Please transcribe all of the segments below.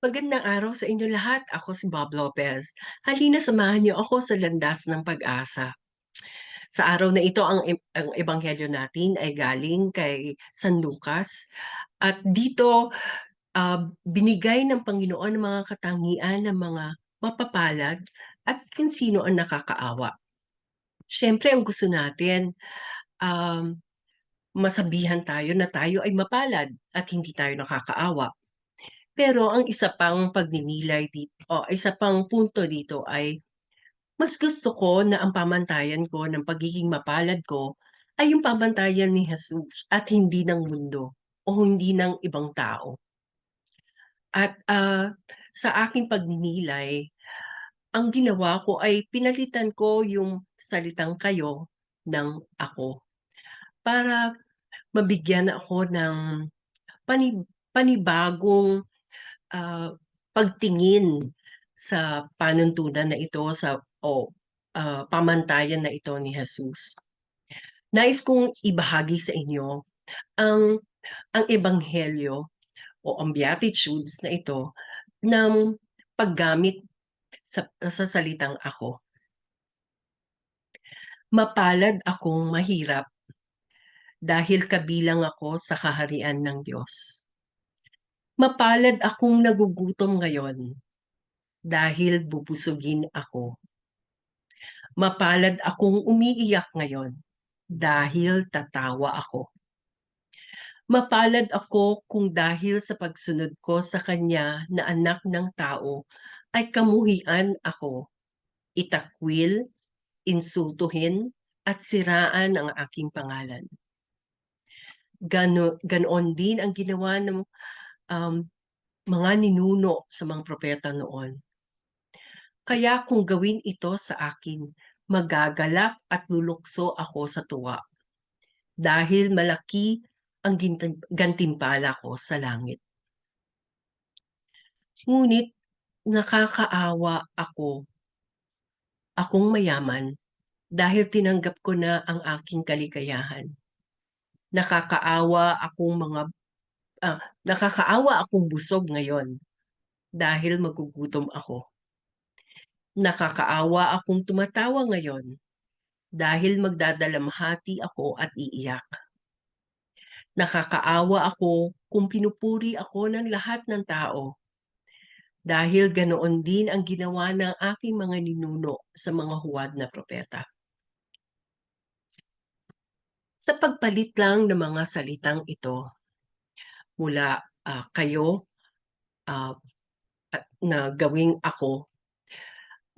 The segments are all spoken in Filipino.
Magandang araw sa inyo lahat. Ako si Bob Lopez. Halina samahan niyo ako sa landas ng pag-asa. Sa araw na ito ang ang ebanghelyo natin ay galing kay San Lucas at dito, ah, binigay ng Panginoon ang mga katangian ng mga mapapalad at kung sino ang nakakaawa. Siyempre ang gusto natin, um, masabihan tayo na tayo ay mapalad at hindi tayo nakakaawa. Pero ang isa pang pagninilay dit o isa pang punto dito ay mas gusto ko na ang pamantayan ko ng pagiging mapalad ko ay yung pamantayan ni Jesus at hindi ng mundo o hindi ng ibang tao. At, ah, sa aking pagninilay, ang ginawa ko ay pinalitan ko yung salitang "kayo" ng "ako" para mabigyan ako ng panib panibagong, ah, pagtingin sa panuntunan na ito sa o, ah, pamantayan na ito ni Jesus. Nais kong ibahagi sa inyo ang ang ebanghelyo o ang beatitudes na ito ng paggamit sa sa salitang "ako." Mapalad akong mahirap dahil kabilang ako sa kaharian ng Diyos. Mapalad akong nagugutom ngayon dahil bubusugin ako. Mapalad akong umiiyak ngayon dahil tatawa ako. Mapalad ako kung dahil sa pagsunod ko sa Kanya na Anak ng Tao ay kamuhian ako, itakwil, insultuhin at siraan ang aking pangalan. Gano ganoon din ang ginawa ng, um, mga ninuno sa mga propeta noon. Kaya kung gawin ito sa akin, magagalak at lulukso ako sa tuwa, dahil malaki ang gantimpala ko sa langit. Ngunit nakakaawa ako akong mayaman dahil tinanggap ko na ang aking kaligayahan. Nakakaawa akong mga ah, nakakaawa akong busog ngayon dahil magugutom ako. Nakakaawa akong tumatawa ngayon dahil magdadalamhati ako at iiyak. Nakakaawa ako kung pinupuri ako ng lahat ng tao dahil ganoon din ang ginawa ng aking mga ninuno sa mga huwad na propeta. Sa pagpalit lang ng mga salitang ito mula, ah, "kayo," at na gawing "ako,"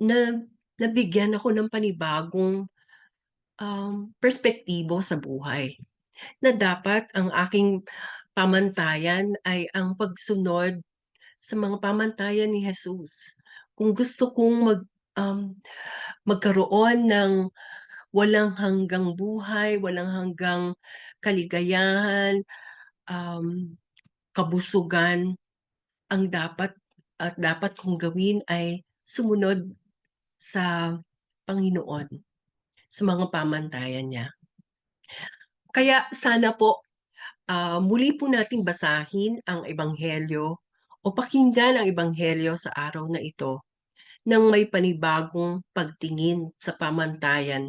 na nabigyan ako ng panibagong, um, perspektibo sa buhay, na dapat ang aking pamantayan ay ang pagsunod sa mga pamantayan ni Jesus. Kung gusto kong mag um, magkaroon ng walang hanggang buhay, walang hanggang kaligayahan, um, kabusugan, ang dapat at dapat kong gawin ay sumunod sa Panginoon, sa mga pamantayan niya. Kaya sana po, ah, muli po nating basahin ang ebanghelyo o pakinggan ang ebanghelyo sa araw na ito nang may panibagong pagtingin sa pamantayan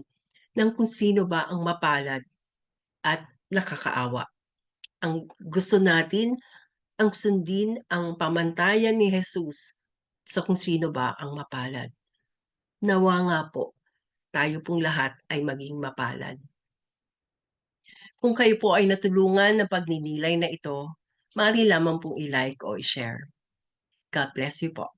ng kung sino ba ang mapalad at nakakaawa. Ang gusto natin ang sundin ang pamantayan ni Jesus sa kung sino ba ang mapalad. Nawa nga po, tayo pong lahat ay maging mapalad. Kung kayo po ay natulungan ng pagninilay na ito, maaari lamang pong i-like o i-share. God bless you po.